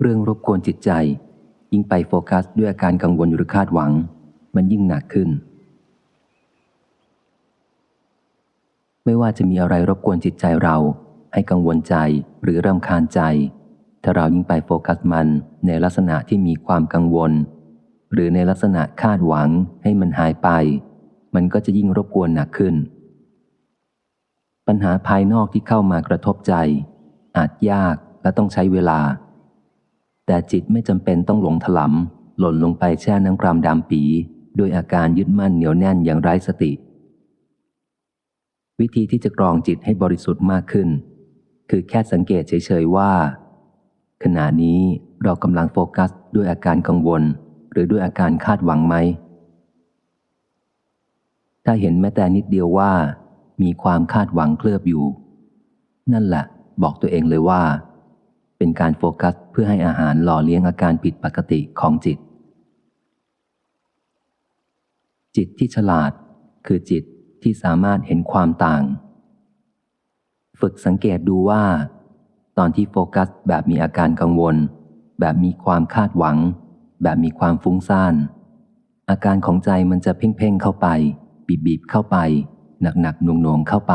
เรื่องรบกวนจิตใจ ยิ่งไปโฟกัสด้วยอาการกังวลหรือคาดหวัง มันยิ่งหนักขึ้น ไม่ว่าจะมีอะไรรบกวนจิตใจเรา ให้กังวลใจหรือรำคาญใจ ถ้าเรายิ่งไปโฟกัสมันในลักษณะที่มีความกังวล หรือในลักษณะคาดหวังให้มันหายไป มันก็จะยิ่งรบกวนหนักขึ้น ปัญหาภายนอกที่เข้ามากระทบใจ อาจยากและต้องใช้เวลา แต่จิตไม่จำเป็นต้องหลงถลำหล่นลงไปแช่น้ำกรามดำปีด้วยอาการยึดมั่นเหนียวแน่นอย่างไร้สติ วิธีที่จะกรองจิตให้บริสุทธิ์มากขึ้น คือแค่สังเกตเฉยๆว่า ขณะนี้เรากำลังโฟกัสด้วยอาการกังวล หรือด้วยอาการคาดหวังไหม ถ้าเห็นแม้แต่นิดเดียวว่า มีความคาดหวังเคลือบอยู่ นั่นแหละ บอกตัวเองเลยว่า เป็นการโฟกัสเพื่อให้อาหารหล่อเลี้ยงอาการผิดปกติของจิต จิตที่ฉลาด คือจิตที่สามารถเห็นความต่าง ฝึกสังเกตดูว่า ตอนที่โฟกัสแบบมีอาการกังวล แบบมีความคาดหวัง แบบมีความฟุ้งซ่าน อาการของใจมันจะเพ่งเพ่งเข้าไป บีบบีบเข้าไป หนักหนักหน่วงหน่วงเข้าไป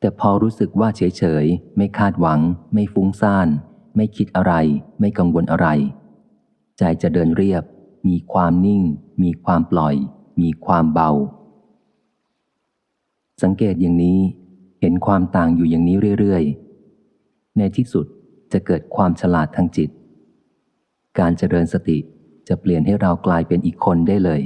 แต่พอรู้สึกว่าเฉยเฉยไม่คาดหวัง ไม่ฟุ้งซ่าน ไม่คิดอะไร ไม่กังวลอะไร ใจจะเดินเรียบ มีความนิ่ง มีความปล่อย มีความเบา สังเกตอย่างนี้เห็นความต่างอยู่อย่างนี้เรื่อยๆ ในที่สุดจะเกิดความฉลาดทางจิต การเจริญสติจะเปลี่ยนให้เรากลายเป็นอีกคนได้เลย